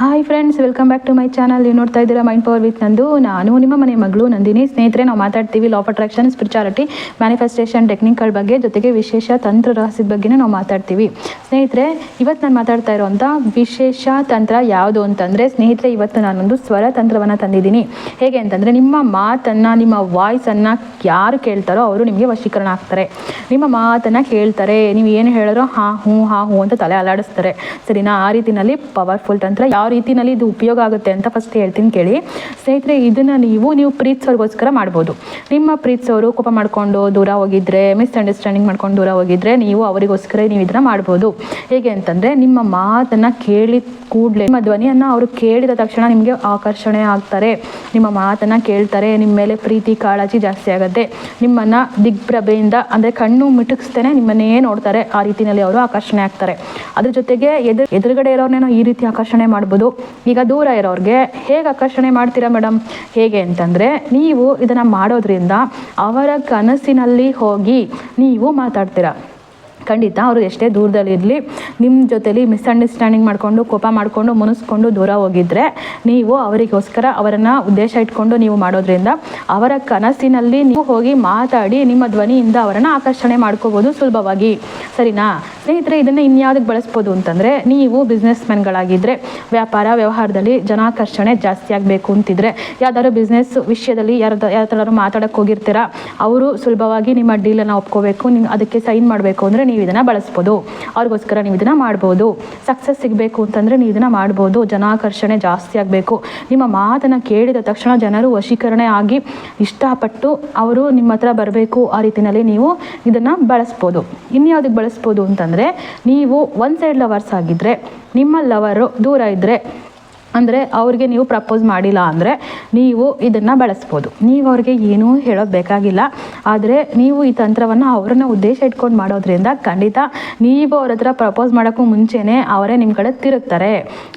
Hi friends welcome back to my channel ನೀವು ನೋಡ್ತಾ ಇದ್ದೀರಾ ಮೈಂಡ್ ಪವರ್ ವಿತ್ ನಂದು. ನಾನು ನಿಮ್ಮ ಮನೆ ಮಗಳು ನಂದಿನಿ. ಸ್ನೇಹಿತರೆ, ನಾವು ಮಾತಾಡ್ತೀವಿ law of attraction spirituality manifestation ಟೆಕ್ನಿಕ್ಗಳ ಬಗ್ಗೆ. ಜೊತೆಗೆ ವಿಶೇಷ ತಂತ್ರ ರಹಸ್ಯದ ಬಗ್ಗೆನೇ ನಾವು ಮಾತಾಡ್ತೀವಿ. ಸ್ನೇಹಿತರೆ, ಇವತ್ತು ನಾನು ಮಾತಾಡ್ತಾ ಇರೋವಂಥ ವಿಶೇಷ ತಂತ್ರ ಯಾವುದು ಅಂತಂದರೆ, ಸ್ನೇಹಿತರೆ, ಇವತ್ತು ನಾನೊಂದು ಸ್ವರ ತಂತ್ರವನ್ನು ತಂದಿದ್ದೀನಿ. ಹೇಗೆ ಅಂತಂದರೆ, ನಿಮ್ಮ ಮಾತನ್ನು, ನಿಮ್ಮ ವಾಯ್ಸನ್ನು ಯಾರು ಕೇಳ್ತಾರೋ ಅವರು ನಿಮಗೆ ವಶೀಕರಣ ಆಗ್ತಾರೆ. ನಿಮ್ಮ ಮಾತನ್ನು ಕೇಳ್ತಾರೆ. ನೀವು ಏನು ಹೇಳಿದ್ರೋ ಹಾಂ ಹ್ಞೂ ಹಾಂ ಹ್ಞೂ ಅಂತ ತಲೆ ಅಲಾಡಿಸ್ತಾರೆ ಸರಿನಾ? ಆ ರೀತಿಯಲ್ಲಿ ಪವರ್ಫುಲ್ ತಂತ್ರ ಯಾವ ರೀತಿನಲ್ಲಿ ಇದು ಉಪಯೋಗ ಆಗುತ್ತೆ ಅಂತ ಫಸ್ಟ್ ಹೇಳ್ತೀನಿ ಕೇಳಿ. ಸ್ನೇಹಿತರೆ, ಇದನ್ನು ನೀವು ನೀವು ಪ್ರೀತಿಸೋರ್ಗೋಸ್ಕರ ಮಾಡ್ಬೋದು. ನಿಮ್ಮ ಪ್ರೀತಿಸೋರು ಕೋಪ ಮಾಡ್ಕೊಂಡು ದೂರ ಹೋಗಿದ್ರೆ ಮಿಸ್ಅಂಡರ್ಸ್ಟ್ಯಾಂಡಿಂಗ್ ಮಾಡ್ಕೊಂಡು ದೂರ ಹೋಗಿದ್ರೆ ನೀವು ಅವರಿಗೋಸ್ಕರ ನೀವು ಇದನ್ನ ಮಾಡ್ಬೋದು. ಹೇಗೆ ಅಂತಂದರೆ, ನಿಮ್ಮ ಮಾತನ್ನು ಕೇಳಿ ಕೂಡಲೇ ನಿಮ್ಮ ಧ್ವನಿಯನ್ನು ಅವರು ಕೇಳಿದ ತಕ್ಷಣ ನಿಮಗೆ ಆಕರ್ಷಣೆ ಆಗ್ತಾರೆ. ನಿಮ್ಮ ಮಾತನ್ನು ಕೇಳ್ತಾರೆ ನಿಮ್ಮ ಮೇಲೆ ಪ್ರೀತಿ, ಕಾಳಜಿ ಜಾಸ್ತಿ ಆಗುತ್ತೆ. ನಿಮ್ಮನ್ನು ದಿಗ್ಭ್ರಭೆಯಿಂದ ಅಂದರೆ ಕಣ್ಣು ಮಿಟುಕಿಸ್ತೇನೆ ನಿಮ್ಮನ್ನೇ ನೋಡ್ತಾರೆ. ಆ ರೀತಿಯಲ್ಲಿ ಅವರು ಆಕರ್ಷಣೆ ಆಗ್ತಾರೆ. ಅದ್ರ ಜೊತೆಗೆ ಎದುರು, ಎದುರುಗಡೆ ಇರೋರ್ನೇನೋ ಈ ರೀತಿ ಆಕರ್ಷಣೆ ಮಾಡ್ಬೋದು. ಈಗ ದೂರ ಇರೋರಿಗೆ ಹೇಗೆ ಆಕರ್ಷಣೆ ಮಾಡ್ತೀರಾ ಮೇಡಮ್ ಹೇಗೆ ಅಂತಂದರೆ ನೀವು ಇದನ್ನು ಮಾಡೋದ್ರಿಂದ ಅವರ ಕನಸಿನಲ್ಲಿ ಹೋಗಿ ನೀವು ಮಾತಾಡ್ತೀರಾ. ಖಂಡಿತ ಅವರು ಎಷ್ಟೇ ದೂರದಲ್ಲಿರಲಿ ನಿಮ್ಮ ಜೊತೆಲಿ ಮಿಸ್ಅಂಡರ್ಸ್ಟ್ಯಾಂಡಿಂಗ್ ಮಾಡಿಕೊಂಡು, ಕೋಪ ಮಾಡಿಕೊಂಡು, ಮುನಿಸ್ಕೊಂಡು ದೂರ ಹೋಗಿದ್ರೆ ನೀವು ಅವರಿಗೋಸ್ಕರ ಅವರನ್ನು ಉದ್ದೇಶ ಇಟ್ಕೊಂಡು ನೀವು ಮಾಡೋದ್ರಿಂದ ಅವರ ಕನಸಿನಲ್ಲಿ ನೀವು ಹೋಗಿ ಮಾತಾಡಿ ನಿಮ್ಮ ಧ್ವನಿಯಿಂದ ಅವರನ್ನು ಆಕರ್ಷಣೆ ಮಾಡ್ಕೋಬೋದು ಸುಲಭವಾಗಿ. ಸರಿನಾ? ಸ್ನೇಹಿತರೆ, ಇದನ್ನು ಇನ್ಯಾವುದಕ್ಕೆ ಬಳಸ್ಬೋದು ಅಂತಂದರೆ, ನೀವು ಬಿಸ್ನೆಸ್ ಮ್ಯಾನ್ಗಳಾಗಿದ್ದರೆ ವ್ಯಾಪಾರ ವ್ಯವಹಾರದಲ್ಲಿ ಜನಾಕರ್ಷಣೆ ಜಾಸ್ತಿ ಆಗಬೇಕು ಅಂತಿದ್ರೆ, ಯಾವ್ದಾದ್ರು ಬಿಸ್ನೆಸ್ ವಿಷಯದಲ್ಲಿ ಯಾರ್ದು ಯಾರ ಮಾತಾಡೋಕ್ಕೆ ಹೋಗಿರ್ತೀರಾ, ಅವರು ಸುಲಭವಾಗಿ ನಿಮ್ಮ ಡೀಲನ್ನು ಒಪ್ಕೋಬೇಕು ನಿಮ್ಗೆ ಅದಕ್ಕೆ ಸೈನ್ ಮಾಡಬೇಕು ಅಂದರೆ ನೀವು ಇದನ್ನು ಬಳಸ್ಬೋದು. ಅವ್ರಿಗೋಸ್ಕರ ನೀವು ಇದನ್ನು ಮಾಡ್ಬೋದು. ಸಕ್ಸಸ್ ಸಿಗಬೇಕು ಅಂತಂದರೆ ನೀವು ಇದನ್ನು ಮಾಡ್ಬೋದು. ಜನಾಕರ್ಷಣೆ ಜಾಸ್ತಿ ಆಗಬೇಕು. ನಿಮ್ಮ ಮಾತನ್ನು ಕೇಳಿದ ತಕ್ಷಣ ಜನರು ವಶೀಕರಣೆ ಆಗಿ ಇಷ್ಟಪಟ್ಟು ಅವರು ನಿಮ್ಮ ಹತ್ರ ಬರಬೇಕು. ಆ ರೀತಿಯಲ್ಲಿ ನೀವು ಇದನ್ನು ಬಳಸ್ಬೋದು. ಇನ್ಯಾವುದಕ್ಕೆ ಬಳಸ್ಬೋದು ಅಂತಂದರೆ, ನೀವು ಒನ್ ಸೈಡ್ ಲವರ್ಸ್ ಆಗಿದ್ದರೆ ನಿಮ್ಮ ಲವರು ದೂರ ಇದ್ದರೆ ಅಂದರೆ ಅವ್ರಿಗೆ ನೀವು ಪ್ರಪೋಸ್ ಮಾಡಿಲ್ಲ ಅಂದರೆ ನೀವು ಇದನ್ನು ಬಳಸ್ಬೋದು. ನೀವು ಅವ್ರಿಗೆ ಏನೂ ಹೇಳೋದು ಬೇಕಾಗಿಲ್ಲ. ಆದರೆ ನೀವು ಈ ತಂತ್ರವನ್ನು ಅವ್ರನ್ನ ಉದ್ದೇಶ ಇಟ್ಕೊಂಡು ಮಾಡೋದ್ರಿಂದ ಖಂಡಿತ ನೀವು ಅವ್ರ ಹತ್ರ ಪ್ರಪೋಸ್ ಮಾಡೋಕ್ಕೂ ಮುಂಚೆನೇ ಅವರೇ ನಿಮ್ಮ ಕಡೆ ತಿರುಗ್ತಾರೆ.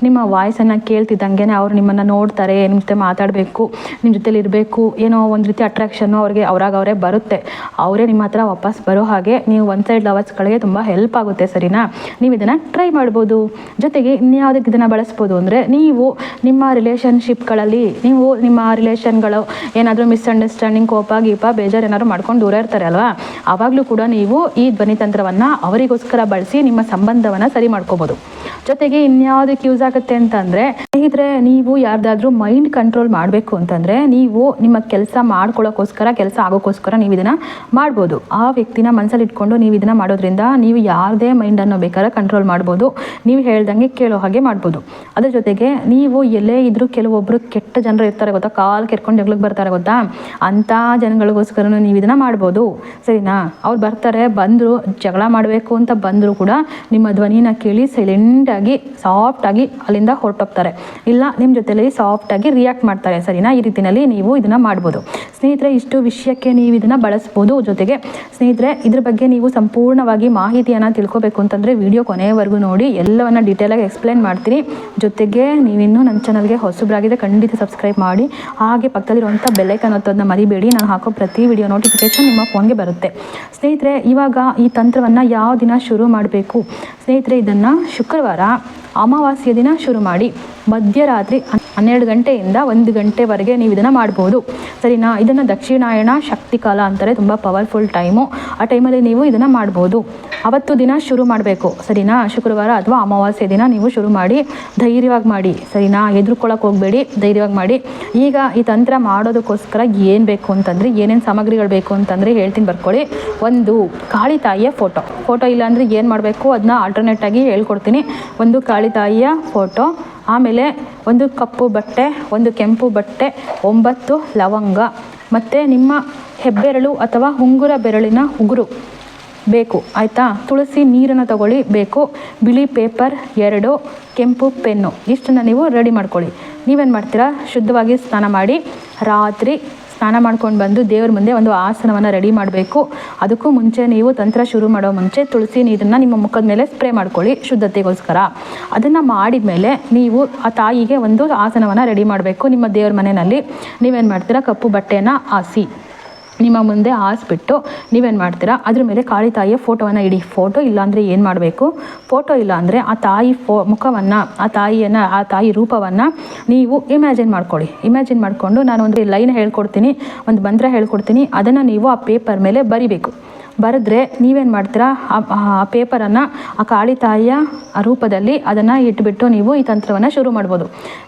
ನಿಮ್ಮ ವಾಯ್ಸನ್ನು ಕೇಳ್ತಿದ್ದಂಗೆ ಅವ್ರು ನಿಮ್ಮನ್ನು ನೋಡ್ತಾರೆ ನಿಮ್ಮ ಜೊತೆ ಮಾತಾಡಬೇಕು ನಿಮ್ಮ ಜೊತೇಲಿ ಇರಬೇಕು, ಏನೋ ಒಂದು ರೀತಿ ಅಟ್ರಾಕ್ಷನ್ನು ಅವ್ರಿಗೆ ಅವ್ರಾಗ ಅವರೇ ಬರುತ್ತೆ. ಅವರೇ ನಿಮ್ಮ ಹತ್ರ ವಾಪಸ್ ಬರೋ ಹಾಗೆ ನೀವು ಒನ್ ಸೈಡ್ ಲವರ್ಸ್ಗಳಿಗೆ ತುಂಬ ಹೆಲ್ಪ್ ಆಗುತ್ತೆ ಸರಿನಾ? ನೀವು ಇದನ್ನು ಟ್ರೈ ಮಾಡ್ಬೋದು. ಜೊತೆಗೆ ಇನ್ಯಾವುದಕ್ಕೆ ಇದನ್ನು ಬಳಸ್ಬೋದು ಅಂದರೆ ನೀವು ನಿಮ್ಮ ರಿಲೇಷನ್ಶಿಪ್ಗಳಲ್ಲಿ ನೀವು ನಿಮ್ಮ ರಿಲೇಷನ್ಗಳು ಏನಾದರೂ ಮಿಸ್ಅಂಡರ್ಸ್ಟ್ಯಾಂಡಿಂಗ್ ಕೋಪ, ಗೀಪ, ಬೇಜಾರು ಏನಾದ್ರು ಮಾಡ್ಕೊಂಡು ದೂರ ಇರ್ತಾರೆ ಅಲ್ವಾ? ಆವಾಗಲೂ ಕೂಡ ನೀವು ಈ ಧ್ವನಿ ತಂತ್ರವನ್ನು ಅವರಿಗೋಸ್ಕರ ಬಳಸಿ ನಿಮ್ಮ ಸಂಬಂಧವನ್ನು ಸರಿ ಮಾಡ್ಕೋಬೋದು. ಜೊತೆಗೆ ಇನ್ಯಾವುದಕ್ಕೆ ಯೂಸ್ ಆಗುತ್ತೆ ಅಂತಂದರೆ, ಸ್ನೇಹಿತರೆ, ನೀವು ಯಾರ್ದಾದ್ರೂ ಮೈಂಡ್ ಕಂಟ್ರೋಲ್ ಮಾಡಬೇಕು ಅಂತಂದರೆ, ನೀವು ನಿಮ್ಮ ಕೆಲಸ ಮಾಡ್ಕೊಳ್ಳೋಕ್ಕೋಸ್ಕರ ಕೆಲಸ ಆಗೋಕ್ಕೋಸ್ಕರ ನೀವು ಇದನ್ನು ಮಾಡ್ಬೋದು. ಆ ವ್ಯಕ್ತಿನ ಮನಸ್ಸಲ್ಲಿ ಇಟ್ಕೊಂಡು ನೀವು ಇದನ್ನು ಮಾಡೋದ್ರಿಂದ ನೀವು ಯಾರದೇ ಮೈಂಡನ್ನು ಬೇಕಾದ್ರೆ ಕಂಟ್ರೋಲ್ ಮಾಡ್ಬೋದು. ನೀವು ಹೇಳ್ದಂಗೆ ಕೇಳೋ ಹಾಗೆ ಮಾಡ್ಬೋದು. ಅದ್ರ ಜೊತೆಗೆ ನೀವು ಎಲ್ಲೇ ಇದ್ದರೂ ಕೆಲವೊಬ್ಬರು ಕೆಟ್ಟ ಜನರು ಇರ್ತಾರೆ ಗೊತ್ತಾ? ಕಾಲು ಕೆರ್ಕೊಂಡು ಜಗಳಕ್ಕೆ ಬರ್ತಾರೆ ಗೊತ್ತಾ? ಅಂಥ ಜನಗಳಿಗೋಸ್ಕರ ನೀವು ಇದನ್ನು ಮಾಡ್ಬೋದು. ಸರಿನಾ? ಅವ್ರು ಬರ್ತಾರೆ, ಬಂದರು, ಜಗಳ ಮಾಡಬೇಕು ಅಂತ ಬಂದರೂ ಕೂಡ ನಿಮ್ಮ ಧ್ವನಿನ ಕೇಳಿ ಸೈಲೆಂಟಾಗಿ ಸಾಫ್ಟಾಗಿ ಅಲ್ಲಿಂದ ಹೊರಟೋಗ್ತಾರೆ. ಇಲ್ಲ ನಿಮ್ಮ ಜೊತೆಲಿ ಸಾಫ್ಟಾಗಿ ರಿಯಾಕ್ಟ್ ಮಾಡ್ತಾರೆ. ಸರಿನಾ? ಈ ರೀತಿಯಲ್ಲಿ ನೀವು ಇದನ್ನು ಮಾಡ್ಬೋದು. ಸ್ನೇಹಿತರೆ, ಇಷ್ಟು ವಿಷಯಕ್ಕೆ ನೀವು ಇದನ್ನು ಬಳಸ್ಬೋದು ಜೊತೆಗೆ ಸ್ನೇಹಿತರೆ, ಇದ್ರ ಬಗ್ಗೆ ನೀವು ಸಂಪೂರ್ಣವಾಗಿ ಮಾಹಿತಿಯನ್ನು ತಿಳ್ಕೊಬೇಕು ಅಂತಂದರೆ ವಿಡಿಯೋ ಕೊನೆಯವರೆಗೂ ನೋಡಿ, ಎಲ್ಲವನ್ನ ಡೀಟೇಲಾಗಿ ಎಕ್ಸ್ಪ್ಲೇನ್ ಮಾಡ್ತೀನಿ. ಜೊತೆಗೆ ನೀವಿನ್ನೂ ನನ್ನ ಚಾನಲ್ಗೆ ಹೊಸಬ್ರಾಗಿದೆ ಖಂಡಿತ ಸಬ್ಸ್ಕ್ರೈಬ್ ಮಾಡಿ, ಹಾಗೆ ಪಕ್ಕದಲ್ಲಿರುವಂಥ ಬೆಲ್ಲೈಕನ್ ಒತ್ತೋದನ್ನ ಮರಿಬೇಡಿ. ನಾನು ಹಾಕೋ ಪ್ರತಿ ವಿಡಿಯೋ ನೋಟಿಫಿಕೇಶನ್ ನಿಮ್ಮ ಫೋನ್ಗೆ ಬರುತ್ತೆ. ಸ್ನೇಹಿತರೆ, ಇವಾಗ ಈ ತಂತ್ರವನ್ನು ಯಾವ ದಿನ ಶುರು ಮಾಡಬೇಕು? ಸ್ನೇಹಿತರೆ, ಇದನ್ನು ಶುಕ್ರವಾರ ಅಮಾವಾಸ್ಯ ದಿನ ಶುರು ಮಾಡಿ, ಮಧ್ಯರಾತ್ರಿ ಹನ್ನೆರಡು ಗಂಟೆಯಿಂದ ಒಂದು ಗಂಟೆವರೆಗೆ ನೀವು ಇದನ್ನು ಮಾಡ್ಬೋದು. ಸರಿನಾ? ಇದನ್ನು ದಕ್ಷಿಣಾಯಣ ಶಕ್ತಿ ಕಾಲ ಅಂತಾರೆ, ತುಂಬ ಪವರ್ಫುಲ್ ಟೈಮು ಆ ಟೈಮಲ್ಲಿ ನೀವು ಇದನ್ನು ಮಾಡ್ಬೋದು. ಅವತ್ತು ದಿನ ಶುರು ಮಾಡಬೇಕು. ಸರಿನಾ? ಶುಕ್ರವಾರ ಅಥವಾ ಅಮಾವಾಸ್ಯೆ ದಿನ ನೀವು ಶುರು ಮಾಡಿ, ಧೈರ್ಯವಾಗಿ ಮಾಡಿ. ಸರಿನಾ? ಎದುರ್ಕೊಳ್ಳೋಕೆ ಹೋಗಬೇಡಿ, ಧೈರ್ಯವಾಗಿ ಮಾಡಿ. ಈಗ ಈ ತಂತ್ರ ಮಾಡೋದಕ್ಕೋಸ್ಕರ ಏನು ಬೇಕು ಅಂತಂದರೆ, ಏನೇನು ಸಾಮಗ್ರಿಗಳು ಬೇಕು ಅಂತಂದರೆ ಹೇಳ್ತೀನಿ ಬರ್ಕೊಳ್ಳಿ. ಒಂದು ಕಾಳಿ ತಾಯಿಯ ಫೋಟೋ ಫೋಟೋ ಇಲ್ಲ ಅಂದರೆ ಏನು ಮಾಡಬೇಕು? ಅದನ್ನ ಆಲ್ಟರ್ನೇಟಾಗಿ ಹೇಳ್ಕೊಡ್ತೀನಿ. ಒಂದು ಕಾಳಿ ತಾಯಿಯ ಫೋಟೋ ಆಮೇಲೆ ಒಂದು ಕಪ್ಪು ಬಟ್ಟೆ, ಒಂದು ಕೆಂಪು ಬಟ್ಟೆ, ಒಂಬತ್ತು ಲವಂಗ. ಮತ್ತು ನಿಮ್ಮ ಹೆಬ್ಬೆರಳು ಅಥವಾ ಉಂಗುರ ಬೆರಳಿನ ಉಗುರು ಬೇಕು. ಆಯಿತಾ? ತುಳಸಿ ನೀರನ್ನು ತಗೊಳ್ಳಿ, ಬೇಕು. ಬಿಳಿ ಪೇಪರ್ ಎರಡು, ಕೆಂಪು ಪೆನ್ನು. ಇಷ್ಟನ್ನು ನೀವು ರೆಡಿ ಮಾಡ್ಕೊಳ್ಳಿ. ನೀವೇನು ಮಾಡ್ತೀರಾ? ಶುದ್ಧವಾಗಿ ಸ್ನಾನ ಮಾಡಿ ರಾತ್ರಿ ಸ್ನಾನ ಮಾಡ್ಕೊಂಡು ಬಂದು ದೇವ್ರ ಮುಂದೆ ಒಂದು ಆಸನವನ್ನು ರೆಡಿ ಮಾಡಬೇಕು. ಅದಕ್ಕೂ ಮುಂಚೆ ನೀವು ತಂತ್ರ ಶುರು ಮಾಡೋ ಮುಂಚೆ ತುಳಸಿ ನೀರನ್ನು ನಿಮ್ಮ ಮುಖದ ಮೇಲೆ ಸ್ಪ್ರೇ ಮಾಡ್ಕೊಳ್ಳಿ ಶುದ್ಧತೆಗೋಸ್ಕರ. ಅದನ್ನು ಮಾಡಿದ ಮೇಲೆ ನೀವು ಆ ತಾಯಿಗೆ ಒಂದು ಆಸನವನ್ನು ರೆಡಿ ಮಾಡಬೇಕು ನಿಮ್ಮ ದೇವ್ರ ಮನೆಯಲ್ಲಿ. ನೀವೇನು ಮಾಡ್ತೀರಾ? ಕಪ್ಪು ಬಟ್ಟೆಯನ್ನು ಹಾಸಿ ನಿಮ್ಮ ಮುಂದೆ ಹಾಸ್ಬಿಟ್ಟು ನೀವೇನು ಮಾಡ್ತೀರಾ? ಅದ್ರ ಮೇಲೆ ಕಾಳಿ ತಾಯಿಯ ಫೋಟೋವನ್ನು ಇಡಿ. ಫೋಟೋ ಇಲ್ಲಾಂದರೆ ಏನು ಮಾಡಬೇಕು? ಫೋಟೋ ಇಲ್ಲಾಂದರೆ ಆ ತಾಯಿ ಫೋ, ಮುಖವನ್ನು, ಆ ತಾಯಿಯನ್ನು, ಆ ತಾಯಿ ರೂಪವನ್ನು ನೀವು ಇಮ್ಯಾಜಿನ್ ಮಾಡ್ಕೊಳ್ಳಿ. ಇಮ್ಯಾಜಿನ್ ಮಾಡಿಕೊಂಡು ನಾನು ಒಂದು ಲೈನ್ ಹೇಳ್ಕೊಡ್ತೀನಿ, ಒಂದು ಮಂತ್ರ ಹೇಳ್ಕೊಡ್ತೀನಿ. ಅದನ್ನು ನೀವು ಆ ಪೇಪರ್ ಮೇಲೆ ಬರಿಬೇಕು. ಬರೆದ್ರೆ ನೀವೇನು ಮಾಡ್ತೀರಾ? ಆ- ಪೇಪರನ್ನು ಆ ಕಾಳಿ ತಾಯಿಯ ರೂಪದಲ್ಲಿ ಅದನ್ನು ಇಟ್ಬಿಟ್ಟು ನೀವು ಈ ತಂತ್ರವನ್ನು ಶುರು ಮಾಡ್ಬೋದು.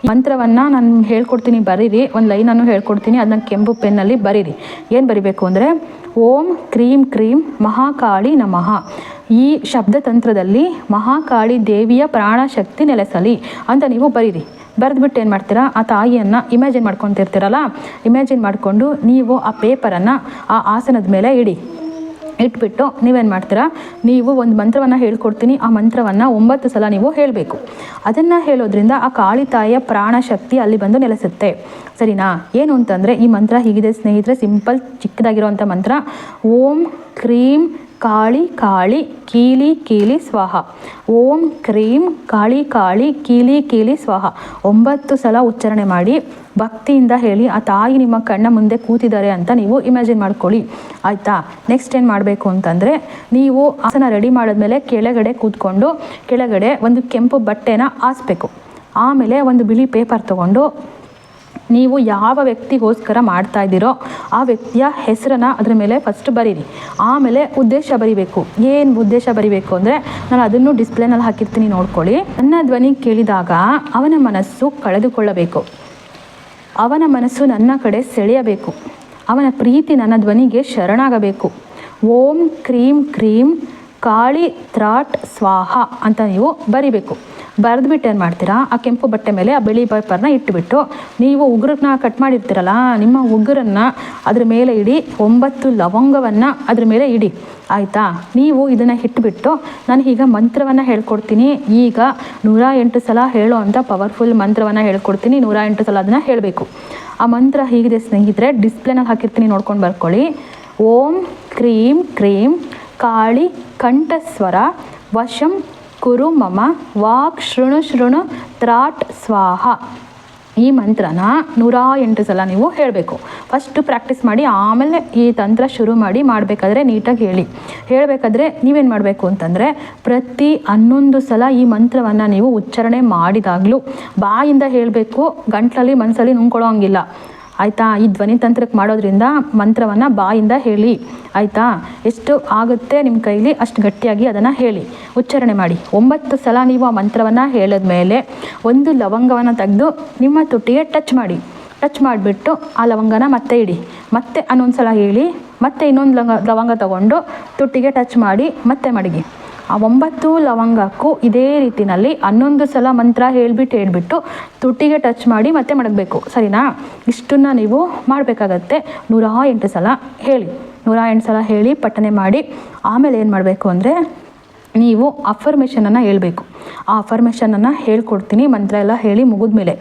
ಮಂತ್ರವನ್ನು ನಾನು ಹೇಳ್ಕೊಡ್ತೀನಿ, ಬರೀರಿ. ಒಂದು ಲೈನನ್ನು ಹೇಳ್ಕೊಡ್ತೀನಿ ಅದನ್ನ ಕೆಂಪು ಪೆನ್ನಲ್ಲಿ ಬರೀರಿ. ಏನು ಬರಿಬೇಕು ಅಂದರೆ, ಓಂ ಕ್ರೀಂ ಕ್ರೀಂ ಮಹಾಕಾಳಿ ನಮಃ. ಈ ಶಬ್ದ ತಂತ್ರದಲ್ಲಿ ಮಹಾಕಾಳಿ ದೇವಿಯ ಪ್ರಾಣಶಕ್ತಿ ನೆಲೆಸಲಿ ಅಂತ ನೀವು ಬರೀರಿ. ಬರೆದ್ಬಿಟ್ಟು ಏನು ಮಾಡ್ತೀರಾ? ಆ ತಾಯಿಯನ್ನು ಇಮ್ಯಾಜಿನ್ ಮಾಡ್ಕೊತಿರ್ತೀರಲ್ಲ? ಇಮ್ಯಾಜಿನ್ ಮಾಡಿಕೊಂಡು ನೀವು ಆ ಪೇಪರನ್ನು ಆ ಆಸನದ ಮೇಲೆ ಇಡಿ. ಇಟ್ಬಿಟ್ಟು ನೀವೇನು ಮಾಡ್ತೀರಾ? ನೀವು ಒಂದು ಮಂತ್ರವನ್ನು ಹೇಳ್ಕೊಡ್ತೀನಿ, ಆ ಮಂತ್ರವನ್ನು ಒಂಬತ್ತು ಸಲ ನೀವು ಹೇಳಬೇಕು. ಅದನ್ನು ಹೇಳೋದ್ರಿಂದ ಆ ಕಾಳಿ ತಾಯಿಯ ಪ್ರಾಣಶಕ್ತಿ ಅಲ್ಲಿ ಬಂದು ನೆಲೆಸುತ್ತೆ. ಸರಿನಾ? ಏನು ಅಂತಂದರೆ ಈ ಮಂತ್ರ ಹೀಗಿದೆ ಸ್ನೇಹಿತರೆ, ಸಿಂಪಲ್ ಚಿಕ್ಕದಾಗಿರುವಂಥ ಮಂತ್ರ. ಓಂ ಕ್ರೀಂ ಕಾಳಿ ಕಾಳಿ ಕೀಲಿ ಕೀಲಿ ಸ್ವಾಹ. ಓಂ ಕ್ರೀಂ ಕಾಳಿ ಕಾಳಿ ಕೀಲಿ ಕೀಲಿ ಸ್ವಾಹ. ಒಂಬತ್ತು ಸಲ ಉಚ್ಚಾರಣೆ ಮಾಡಿ ಭಕ್ತಿಯಿಂದ ಹೇಳಿ, ಆ ತಾಯಿ ನಿಮ್ಮ ಕಣ್ಣ ಮುಂದೆ ಕೂತಿದ್ದಾರೆ ಅಂತ ನೀವು ಇಮ್ಯಾಜಿನ್ ಮಾಡ್ಕೊಳ್ಳಿ. ಆಯಿತಾ? ನೆಕ್ಸ್ಟ್ ಏನು ಮಾಡಬೇಕು ಅಂತಂದರೆ, ನೀವು ಆಸನ ರೆಡಿ ಮಾಡಿದ್ಮೇಲೆ ಕೆಳಗಡೆ ಕೂತ್ಕೊಂಡು, ಕೆಳಗಡೆ ಒಂದು ಕೆಂಪು ಬಟ್ಟೆನ ಹಾಸ್ಬೇಕು. ಆಮೇಲೆ ಒಂದು ಬಿಳಿ ಪೇಪರ್ ತೊಗೊಂಡು ನೀವು ಯಾವ ವ್ಯಕ್ತಿಗೋಸ್ಕರ ಮಾಡ್ತಾ ಇದ್ದೀರೋ ಆ ವ್ಯಕ್ತಿಯ ಹೆಸರನ್ನು ಅದರ ಮೇಲೆ ಫಸ್ಟ್ ಬರೀರಿ. ಆಮೇಲೆ ಉದ್ದೇಶ ಬರಿಬೇಕು. ಏನು ಉದ್ದೇಶ ಬರಿಬೇಕು ಅಂದರೆ ನಾನು ಅದನ್ನು ಡಿಸ್ಪ್ಲೇನಲ್ಲಿ ಹಾಕಿರ್ತೀನಿ ನೋಡ್ಕೊಳ್ಳಿ. ನನ್ನ ಧ್ವನಿ ಕೇಳಿದಾಗ ಅವನ ಮನಸ್ಸು ಕಳೆದುಕೊಳ್ಳಬೇಕು. ಅವನ ಮನಸ್ಸು ನನ್ನ ಕಡೆ ಸೆಳೆಯಬೇಕು. ಅವನ ಪ್ರೀತಿ ನನ್ನ ಧ್ವನಿಗೆ ಶರಣಾಗಬೇಕು. ಓಂ ಕ್ರೀಂ ಕ್ರೀಂ, ಕಾಳಿ ತ್ರಾಟ್ ಸ್ವಾಹ ಅಂತ ನೀವು ಬರಿಬೇಕು. ಬರೆದ್ಬಿಟ್ಟು ಏನು ಮಾಡ್ತೀರಾ? ಆ ಕೆಂಪು ಬಟ್ಟೆ ಮೇಲೆ ಆ ಬಿಳಿ ಪೇಪರ್ನ ಇಟ್ಬಿಟ್ಟು ನೀವು ಉಗುರನ್ನ ಕಟ್ ಮಾಡಿರ್ತೀರಲ್ಲ, ನಿಮ್ಮ ಉಗುರನ್ನು ಅದ್ರ ಮೇಲೆ ಇಡಿ, ಒಂಬತ್ತು ಲವಂಗವನ್ನು ಅದ್ರ ಮೇಲೆ ಇಡಿ. ಆಯಿತಾ? ನೀವು ಇದನ್ನು ಇಟ್ಬಿಟ್ಟು ನಾನು ಈಗ ಮಂತ್ರವನ್ನು ಹೇಳ್ಕೊಡ್ತೀನಿ. ಈಗ ನೂರ ಎಂಟು ಸಲ ಹೇಳೋ ಅಂಥ ಪವರ್ಫುಲ್ ಮಂತ್ರವನ್ನು ಹೇಳ್ಕೊಡ್ತೀನಿ. ನೂರ ಎಂಟು ಸಲ ಅದನ್ನು ಹೇಳಬೇಕು. ಆ ಮಂತ್ರ ಹೀಗಿದೆ ಸ್ನೇಹಿತರೆ ಡಿಸ್ಪ್ಲೇನಲ್ಲಿ ಹಾಕಿರ್ತೀನಿ ನೋಡ್ಕೊಂಡು ಬರ್ಕೊಳ್ಳಿ. ಓಂ ಕ್ರೀಂ ಕ್ರೀಂ ಕಾಳಿ ಕಂಠಸ್ವರ ವಶಂ ಕುರು ಮಮ, ವಾಕ್ ಶೃಣು ಶೃಣು, ತ್ರಾಟ್ ಸ್ವಾಹ. ಈ ಮಂತ್ರನ ನೂರ ಎಂಟು ಸಲ ನೀವು ಹೇಳಬೇಕು. ಫಸ್ಟು ಪ್ರಾಕ್ಟೀಸ್ ಮಾಡಿ, ಆಮೇಲೆ ಈ ತಂತ್ರ ಶುರು ಮಾಡಿ, ಮಾಡಬೇಕಾದ್ರೆ ನೀಟಾಗಿ ಹೇಳಿ. ಹೇಳಬೇಕಾದ್ರೆ ನೀವೇನು ಮಾಡಬೇಕು ಅಂತಂದರೆ, ಪ್ರತಿ ಹನ್ನೊಂದು ಸಲ ಈ ಮಂತ್ರವನ್ನು ನೀವು ಉಚ್ಚಾರಣೆ ಮಾಡಿದಾಗಲೂ, ಬಾಯಿಂದ ಹೇಳಬೇಕು, ಗಂಟ್ಲಲ್ಲಿ ಮನಸ್ಸಲ್ಲಿ ನುಂಗ್ಕೊಳ್ಳೋ ಹಂಗಿಲ್ಲ ಆಯಿತಾ? ಈ ಧ್ವನಿ ತಂತ್ರಕ್ಕೆ ಮಾಡೋದ್ರಿಂದ ಮಂತ್ರವನ್ನು ಬಾಯಿಂದ ಹೇಳಿ. ಆಯಿತಾ? ಎಷ್ಟು ಆಗುತ್ತೆ ನಿಮ್ಮ ಕೈಲಿ ಅಷ್ಟು ಗಟ್ಟಿಯಾಗಿ ಅದನ್ನು ಹೇಳಿ. ಉಚ್ಚಾರಣೆ ಮಾಡಿ. ಒಂಬತ್ತು ಸಲ ನೀವು ಆ ಮಂತ್ರವನ್ನು ಹೇಳಿದ್ಮೇಲೆ ಒಂದು ಲವಂಗವನ್ನು ತೆಗೆದು ನಿಮ್ಮ ತುಟಿಗೆ ಟಚ್ ಮಾಡಿ. ಟಚ್ ಮಾಡಿಬಿಟ್ಟು ಆ ಲವಂಗನ ಮತ್ತೆ ಇಡಿ. ಮತ್ತೆ ಅನ್ನೊಂದು ಸಲ ಹೇಳಿ, ಮತ್ತೆ ಇನ್ನೊಂದು ಲವಂಗ ಲವಂಗ ತಗೊಂಡು ತುಟಿಗೆ ಟಚ್ ಮಾಡಿ, ಮತ್ತೆ ಮಡಗಿ. ಆ ಒಂಬತ್ತು ಲವಂಗಕ್ಕೂ ಇದೇ ರೀತಿನಲ್ಲಿ ಹನ್ನೊಂದು ಸಲ ಮಂತ್ರ ಹೇಳ್ಬಿಟ್ಟು ಹೇಳ್ಬಿಟ್ಟು ತುಟಿಗೆ ಟಚ್ ಮಾಡಿ ಮತ್ತೆ ಮಡಗಬೇಕು. ಸರಿನಾ? ಇಷ್ಟನ್ನು ನೀವು ಮಾಡಬೇಕಾಗತ್ತೆ. ನೂರ ಎಂಟು ಸಲ ಹೇಳಿ. ನೂರ ಎಂಟು ಸಲ ಹೇಳಿ ಪಠನೆ ಮಾಡಿ. ಆಮೇಲೆ ಏನು ಮಾಡಬೇಕು ಅಂದರೆ ನೀವು ಅಫರ್ಮೇಷನನ್ನು ಹೇಳಬೇಕು. ಆ ಅಫರ್ಮೇಷನನ್ನು ಹೇಳ್ಕೊಡ್ತೀನಿ. ಮಂತ್ರ ಎಲ್ಲ ಹೇಳಿ ಮುಗಿದ್ಮೇಲೆ.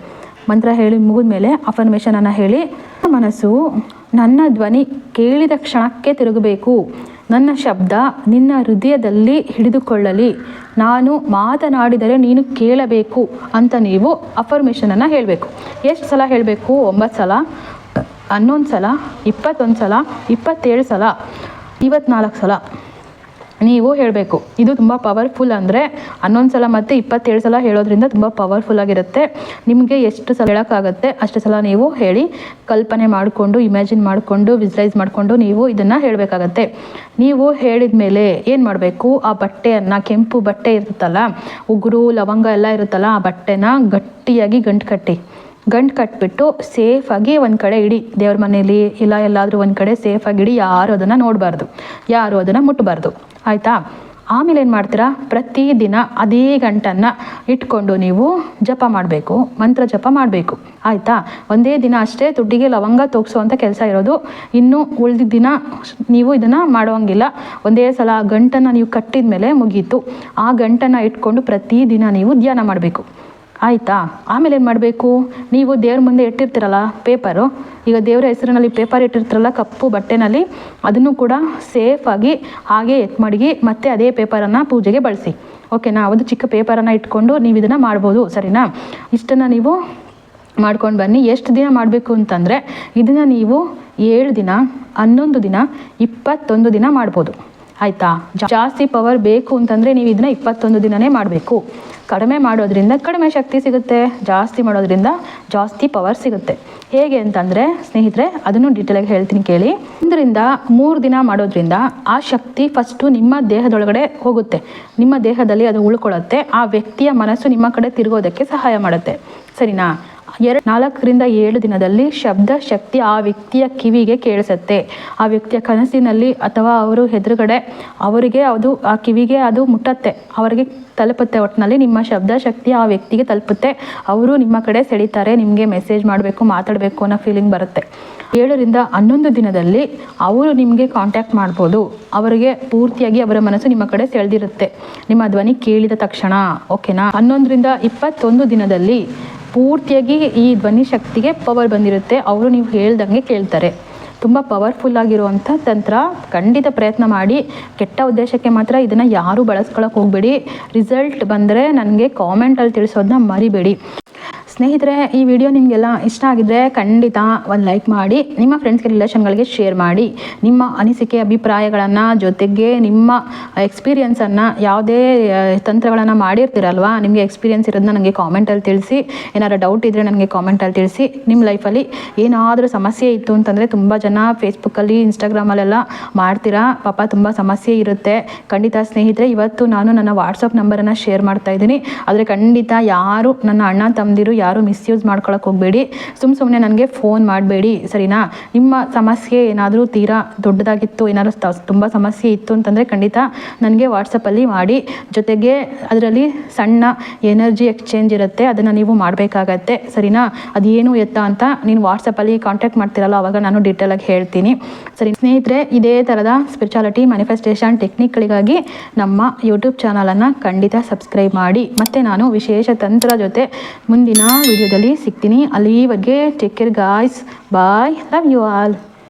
ಮಂತ್ರ ಹೇಳಿ ಮುಗಿದ್ಮೇಲೆ ಅಫರ್ಮೇಷನನ್ನು ಹೇಳಿ ಮನಸ್ಸು ನನ್ನ ಧ್ವನಿ ಕೇಳಿದ ಕ್ಷಣಕ್ಕೆ ತಿರುಗಬೇಕು. ನನ್ನ ಶಬ್ದ ನಿನ್ನ ಹೃದಯದಲ್ಲಿ ಹಿಡಿದುಕೊಳ್ಳಲಿ. ನಾನು ಮಾತನಾಡಿದರೆ ನೀನು ಕೇಳಬೇಕು ಅಂತ ನೀವು ಅಫರ್ಮೇಷನನ್ನು ಹೇಳಬೇಕು. ಎಷ್ಟು ಸಲ ಹೇಳಬೇಕು? ಒಂಬತ್ತು ಸಲ, ಹನ್ನೊಂದು ಸಲ, ಇಪ್ಪತ್ತೊಂದು ಸಲ, ಇಪ್ಪತ್ತೇಳು ಸಲ ಇವತ್ನಾಲ್ಕು ಸಲ. ನೀವು ಹೇಳಬೇಕು. ಇದು ತುಂಬ ಪವರ್ಫುಲ್ ಅಂದರೆ ಹನ್ನೊಂದು ಸಲ ಮತ್ತು ಇಪ್ಪತ್ತೇಳು ಸಲ ಹೇಳೋದ್ರಿಂದ ತುಂಬ ಪವರ್ಫುಲ್ ಆಗಿರುತ್ತೆ. ನಿಮಗೆ ಎಷ್ಟು ಸಲ ಹೇಳೋಕ್ಕಾಗತ್ತೆ ಅಷ್ಟು ಸಲ ನೀವು ಹೇಳಿ ಕಲ್ಪನೆ ಮಾಡಿಕೊಂಡು ಇಮ್ಯಾಜಿನ್ ಮಾಡಿಕೊಂಡು ವಿಸ್ಲೈಸ್ ಮಾಡಿಕೊಂಡು ನೀವು ಇದನ್ನು ಹೇಳಬೇಕಾಗತ್ತೆ. ನೀವು ಹೇಳಿದ ಮೇಲೆ ಏನು ಮಾಡಬೇಕು? ಆ ಬಟ್ಟೆಯನ್ನು, ಕೆಂಪು ಬಟ್ಟೆ ಇರುತ್ತಲ್ಲ, ಉಗುರು, ಲವಂಗ ಎಲ್ಲ ಇರುತ್ತಲ್ಲ, ಆ ಬಟ್ಟೆನ ಗಟ್ಟಿಯಾಗಿ ಗಂಟು ಕಟ್ಟಿ. ಗಂಟು ಕಟ್ಬಿಟ್ಟು ಸೇಫಾಗಿ ಒಂದು ಕಡೆ ಇಡಿ. ದೇವ್ರ ಮನೇಲಿ ಇಲ್ಲ, ಎಲ್ಲಾದರೂ ಒಂದು ಕಡೆ ಸೇಫಾಗಿ ಇಡಿ. ಯಾರು ಅದನ್ನು ನೋಡಬಾರ್ದು. ಯಾರು ಅದನ್ನು ಮುಟ್ಟಬಾರ್ದು ಆಯಿತಾ? ಆಮೇಲೆ ಏನು ಮಾಡ್ತೀರಾ? ಪ್ರತಿದಿನ ಅದೇ ಗಂಟನ್ನು ಇಟ್ಕೊಂಡು ನೀವು ಜಪ ಮಾಡಬೇಕು. ಮಂತ್ರ ಜಪ ಮಾಡಬೇಕು. ಆಯಿತಾ? ಒಂದೇ ದಿನ ಅಷ್ಟೇ ದುಡ್ಡಿಗೆ ಲವಂಗ ತೋಗ್ಸೋವಂಥ ಕೆಲಸ ಇರೋದು. ಇನ್ನೂ ಉಳಿದ ದಿನ ನೀವು ಇದನ್ನು ಮಾಡೋಂಗಿಲ್ಲ ಒಂದೇ ಸಲ ಗಂಟನ್ನು ನೀವು ಕಟ್ಟಿದ ಮೇಲೆ ಮುಗೀತು. ಆ ಗಂಟನ್ನು ಇಟ್ಕೊಂಡು ಪ್ರತಿದಿನ ನೀವು ಧ್ಯಾನ ಮಾಡಬೇಕು. ಆಯಿತಾ? ಆಮೇಲೆ ಏನು ಮಾಡಬೇಕು? ನೀವು ದೇವ್ರ ಮುಂದೆ ಇಟ್ಟಿರ್ತೀರಲ್ಲ ಪೇಪರು ಈಗ ದೇವರ ಹೆಸರಿನಲ್ಲಿ ಪೇಪರ್ ಇಟ್ಟಿರ್ತೀರಲ್ಲ, ಕಪ್ಪು ಬಟ್ಟೆನಲ್ಲಿ, ಅದನ್ನು ಕೂಡ ಸೇಫಾಗಿ ಹಾಗೆ ಎತ್ ಮಡಗಿ ಮತ್ತೆ ಅದೇ ಪೇಪರನ್ನು ಪೂಜೆಗೆ ಬಳಸಿ. ಓಕೆನಾ ಒಂದು ಚಿಕ್ಕ ಪೇಪರನ್ನು ಇಟ್ಕೊಂಡು ನೀವು ಇದನ್ನು ಮಾಡ್ಬೋದು, ಸರಿನಾ? ಇಷ್ಟನ್ನು ನೀವು ಮಾಡ್ಕೊಂಡು ಬನ್ನಿ. ಎಷ್ಟು ದಿನ ಮಾಡಬೇಕು ಅಂತಂದರೆ, ಇದನ್ನು ನೀವು ಏಳು ದಿನ, ಹನ್ನೊಂದು ದಿನ, ಇಪ್ಪತ್ತೊಂದು ದಿನ ಮಾಡ್ಬೋದು. ಆಯಿತಾ? ಜಾಸ್ತಿ ಪವರ್ ಬೇಕು ಅಂತಂದರೆ ನೀವು ಇದನ್ನ ಇಪ್ಪತ್ತೊಂದು ದಿನನೇ ಮಾಡಬೇಕು. ಕಡಿಮೆ ಮಾಡೋದ್ರಿಂದ ಕಡಿಮೆ ಶಕ್ತಿ ಸಿಗುತ್ತೆ. ಜಾಸ್ತಿ ಮಾಡೋದ್ರಿಂದ ಜಾಸ್ತಿ ಪವರ್ ಸಿಗುತ್ತೆ. ಹೇಗೆ ಅಂತಂದರೆ, ಸ್ನೇಹಿತರೆ, ಅದನ್ನು ಡೀಟೇಲಾಗಿ ಹೇಳ್ತೀನಿ ಕೇಳಿ. ಇದರಿಂದ ಮೂರು ದಿನ ಮಾಡೋದ್ರಿಂದ ಆ ಶಕ್ತಿ ಫಸ್ಟು ನಿಮ್ಮ ದೇಹದೊಳಗಡೆ ಹೋಗುತ್ತೆ. ನಿಮ್ಮ ದೇಹದಲ್ಲಿ ಅದು ಉಳ್ಕೊಳ್ಳುತ್ತೆ. ಆ ವ್ಯಕ್ತಿಯ ಮನಸ್ಸು ನಿಮ್ಮ ಕಡೆ ತಿರುಗೋದಕ್ಕೆ ಸಹಾಯ ಮಾಡುತ್ತೆ. ಸರಿನಾ? ಎರಡು ನಾಲ್ಕರಿಂದ ಏಳು ದಿನದಲ್ಲಿ ಶಬ್ದ ಶಕ್ತಿ ಆ ವ್ಯಕ್ತಿಯ ಕಿವಿಗೆ ಕೇಳಿಸುತ್ತೆ. ಆ ವ್ಯಕ್ತಿಯ ಕನಸಿನಲ್ಲಿ ಅಥವಾ ಅವರು ಎದುರುಗಡೆ ಅವರಿಗೆ ಅದು, ಆ ಕಿವಿಗೆ ಅದು ಮುಟ್ಟತ್ತೆ. ಅವರಿಗೆ ತಲುಪುತ್ತೆ. ಒಟ್ಟಿನಲ್ಲಿ ನಿಮ್ಮ ಶಬ್ದ ಶಕ್ತಿ ಆ ವ್ಯಕ್ತಿಗೆ ತಲುಪುತ್ತೆ. ಅವರು ನಿಮ್ಮ ಕಡೆ ಸೆಳೀತಾರೆ, ನಿಮಗೆ ಮೆಸೇಜ್ ಮಾಡಬೇಕು, ಮಾತಾಡಬೇಕು ಅನ್ನೋ ಫೀಲಿಂಗ್ ಬರುತ್ತೆ. ಏಳರಿಂದ ಹನ್ನೊಂದು ದಿನದಲ್ಲಿ ಅವರು ನಿಮಗೆ ಕಾಂಟ್ಯಾಕ್ಟ್ ಮಾಡ್ಬೋದು. ಅವರಿಗೆ ಪೂರ್ತಿಯಾಗಿ ಅವರ ಮನಸ್ಸು ನಿಮ್ಮ ಕಡೆ ಸೆಳೆದಿರುತ್ತೆ. ನಿಮ್ಮ ಧ್ವನಿ ಕೇಳಿದ ತಕ್ಷಣ ಓಕೆನಾ ಹನ್ನೊಂದರಿಂದ ಇಪ್ಪತ್ತೊಂದು ದಿನದಲ್ಲಿ ಪೂರ್ತಿಯಾಗಿ ಈ ಧ್ವನಿ ಶಕ್ತಿಗೆ ಪವರ್ ಬಂದಿರುತ್ತೆ. ಅವರು ನೀವು ಹೇಳ್ದಂಗೆ ಕೇಳ್ತಾರೆ. ತುಂಬ ಪವರ್ಫುಲ್ ಆಗಿರುವಂಥ ತಂತ್ರ. ಖಂಡಿತ ಪ್ರಯತ್ನ ಮಾಡಿ. ಕೆಟ್ಟ ಉದ್ದೇಶಕ್ಕೆ ಮಾತ್ರ ಇದನ್ನು ಯಾರೂ ಬಳಸ್ಕೊಳಕ್ಕೆ ಹೋಗಬೇಡಿ. ರಿಸಲ್ಟ್ ಬಂದರೆ ನನಗೆ ಕಾಮೆಂಟಲ್ಲಿ ತಿಳಿಸೋದನ್ನ ಮರಿಬೇಡಿ. ಸ್ನೇಹಿತರೆ, ಈ ವಿಡಿಯೋ ನಿಮಗೆಲ್ಲ ಇಷ್ಟ ಆಗಿದ್ರೆ ಖಂಡಿತ ಒಂದು ಲೈಕ್ ಮಾಡಿ, ನಿಮ್ಮ ಫ್ರೆಂಡ್ಸ್ಗೆ ರಿಲೇಷನ್ಗಳಿಗೆ ಶೇರ್ ಮಾಡಿ. ನಿಮ್ಮ ಅನಿಸಿಕೆ, ಅಭಿಪ್ರಾಯಗಳನ್ನು ಜೊತೆಗೆ ನಿಮ್ಮ ಎಕ್ಸ್ಪೀರಿಯನ್ಸನ್ನು ಯಾವುದೇ ತಂತ್ರಗಳನ್ನು ಮಾಡಿರ್ತೀರಲ್ವ, ನಿಮಗೆ ಎಕ್ಸ್ಪೀರಿಯನ್ಸ್ ಇರೋದನ್ನ ನನಗೆ ಕಾಮೆಂಟಲ್ಲಿ ತಿಳಿಸಿ. ಏನಾರು ಡೌಟ್ ಇದ್ದರೆ ನನಗೆ ಕಾಮೆಂಟಲ್ಲಿ ತಿಳಿಸಿ. ನಿಮ್ಮ ಲೈಫಲ್ಲಿ ಏನಾದರೂ ಸಮಸ್ಯೆ ಇತ್ತು ಅಂತಂದರೆ ತುಂಬ ಜನ ಫೇಸ್ಬುಕ್ಕಲ್ಲಿ ಇನ್ಸ್ಟಾಗ್ರಾಮಲ್ಲೆಲ್ಲ ಮಾಡ್ತೀರಾ? ಪಾಪ ತುಂಬ ಸಮಸ್ಯೆ ಇರುತ್ತೆ. ಖಂಡಿತ ಸ್ನೇಹಿತರೆ, ಇವತ್ತು ನಾನು ನನ್ನ ವಾಟ್ಸಪ್ ನಂಬರನ್ನು ಶೇರ್ ಮಾಡ್ತಾ ಇದ್ದೀನಿ. ಆದರೆ ಖಂಡಿತ ಯಾರು ನನ್ನ ಅಣ್ಣ, ತಮ್ಮದಿರು ಯಾರು ಮಿಸ್ಯೂಸ್ ಮಾಡ್ಕೊಳಕ್ಕೆ ಹೋಗಬೇಡಿ. ಸುಮ್ಮ ಸುಮ್ಮನೆ ನನಗೆ ಫೋನ್ ಮಾಡಬೇಡಿ, ಸರಿನಾ? ನಿಮ್ಮ ಸಮಸ್ಯೆ ಏನಾದರೂ ತೀರಾ ದೊಡ್ಡದಾಗಿತ್ತು, ಏನಾದರೂ ತುಂಬ ಸಮಸ್ಯೆ ಇತ್ತು ಅಂತಂದರೆ ಖಂಡಿತ ನನಗೆ ವಾಟ್ಸಪ್ಪಲ್ಲಿ ಮಾಡಿ. ಜೊತೆಗೆ ಅದರಲ್ಲಿ ಸಣ್ಣ ಎನರ್ಜಿ ಎಕ್ಸ್ಚೇಂಜ್ ಇರುತ್ತೆ, ಅದನ್ನು ನೀವು ಮಾಡಬೇಕಾಗತ್ತೆ, ಸರಿನಾ? ಅದೇನು ಎತ್ತ ಅಂತ ನೀನು ವಾಟ್ಸಪ್ಪಲ್ಲಿ ಕಾಂಟ್ಯಾಕ್ಟ್ ಮಾಡ್ತಿರಲ್ಲ, ಅವಾಗ ನಾನು ಡೀಟೇಲಾಗಿ ಹೇಳ್ತೀನಿ. ಸರಿ, ಸ್ನೇಹಿತರೆ, ಇದೇ ಥರದ ಸ್ಪಿರಿಚಾಲಿಟಿ ಮ್ಯಾನಿಫೆಸ್ಟೇಷನ್ ಟೆಕ್ನಿಕ್ಗಳಿಗಾಗಿ ನಮ್ಮ ಯೂಟ್ಯೂಬ್ ಚಾನಲನ್ನು ಖಂಡಿತ ಸಬ್ಸ್ಕ್ರೈಬ್ ಮಾಡಿ. ಮತ್ತು ನಾನು ವಿಶೇಷ ತಂತ್ರ ಜೊತೆ ಮುಂದಿನ ವಿಡಿಯೋದಲ್ಲಿ ಸಿಗ್ತೀನಿ. ಅಲ್ಲಿವರೆಗೆ take care guys bye love you all